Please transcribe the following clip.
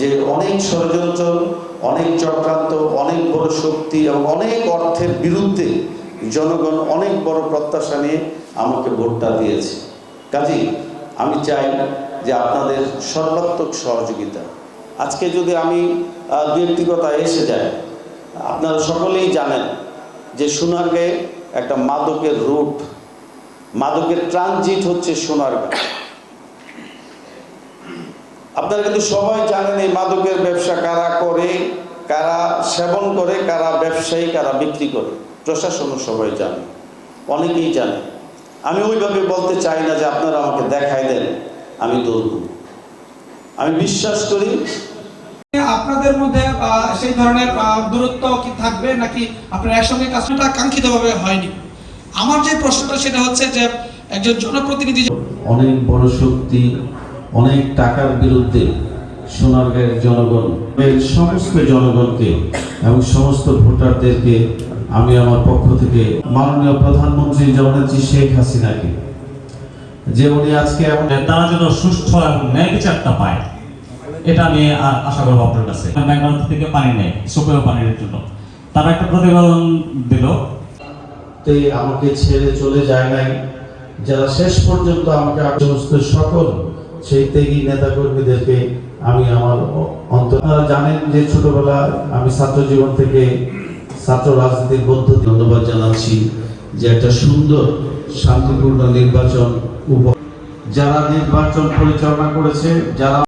যে অনেক ষড়যন্ত্র, অনেক চক্রান্ত, অনেক বড় শক্তি এবং অনেক অর্থের বিরুদ্ধে জনগণ অনেক বড় প্রত্যাশা নিয়ে আমাকে ভোটটা দিয়েছে। কাজেই আমি চাই যে আপনাদের সর্বাত্মক সহযোগিতা। আজকে যদি আমি দু একটি কথা এসে যাই আপনারা সকলেই জানেন যে সোনারগাঁয়ে একটা মাদকের রুট মাদকের ট্রানজিট হচ্ছে সোনারগাঁ। আপনারা কিন্তু সবাই জানেন এই মাদকের ব্যবসা কারা করে কারা সেবন করে কারা ব্যবসায়ী কারা বিক্রি করে। প্রশাসনও সবাই জানে অনেকেই জানে। আমি ওইভাবে বলতে চাই না যে আপনারা আমাকে দেখাই দেন আমি দৌড়ব আমি বিশ্বাস করি আপনাদের মধ্যে সেই ধরনের দূরত্ব কি থাকবে নাকি আপনার একসঙ্গে কাজটা কাঙ্ক্ষিতভাবে হয়নি? আমার যে প্রশ্নটা সেটা হচ্ছে যে একজন জনপ্রতিনিধি অনেক বড় শক্তি অনেক টাকার বিরুদ্ধে সোনারগাঁয়ের জনগণ এর সমস্ত জনগণকে এবং সমস্ত ভোটারদেরকে আমি আমার পক্ষ থেকে মাননীয় প্রধানমন্ত্রী জগন্নাথজি শেখ হাসিনাকে যে উনি আজকে তারা যেন সুষ্ঠু এবং ন্যায় বিচারটা পায় এটা আমি আ- আশা করব আপনার কাছে। ব্যাঙ্গালোর থেকে পানি নেই সুপেয় পানির জন্য। তারা একটা প্রতিবেদন দিল। তে আমাকে ছেড়ে চলে যায় নাই। যারা শেষ পর্যন্ত আমাকে সমস্ত সকল সেই ত্যাগী নেতা কর্মীদেরকে আমি আমার অন্তর জানেন যে ছোটবেলা আমি ছাত্র জীবন থেকে ছাত্র রাজনীতির মধ্য ধন্যবাদ জানাচ্ছি যে একটা সুন্দর, শান্তিপূর্ণ নির্বাচন যারা নির্বাচন পরিচালনা করেছে, যারা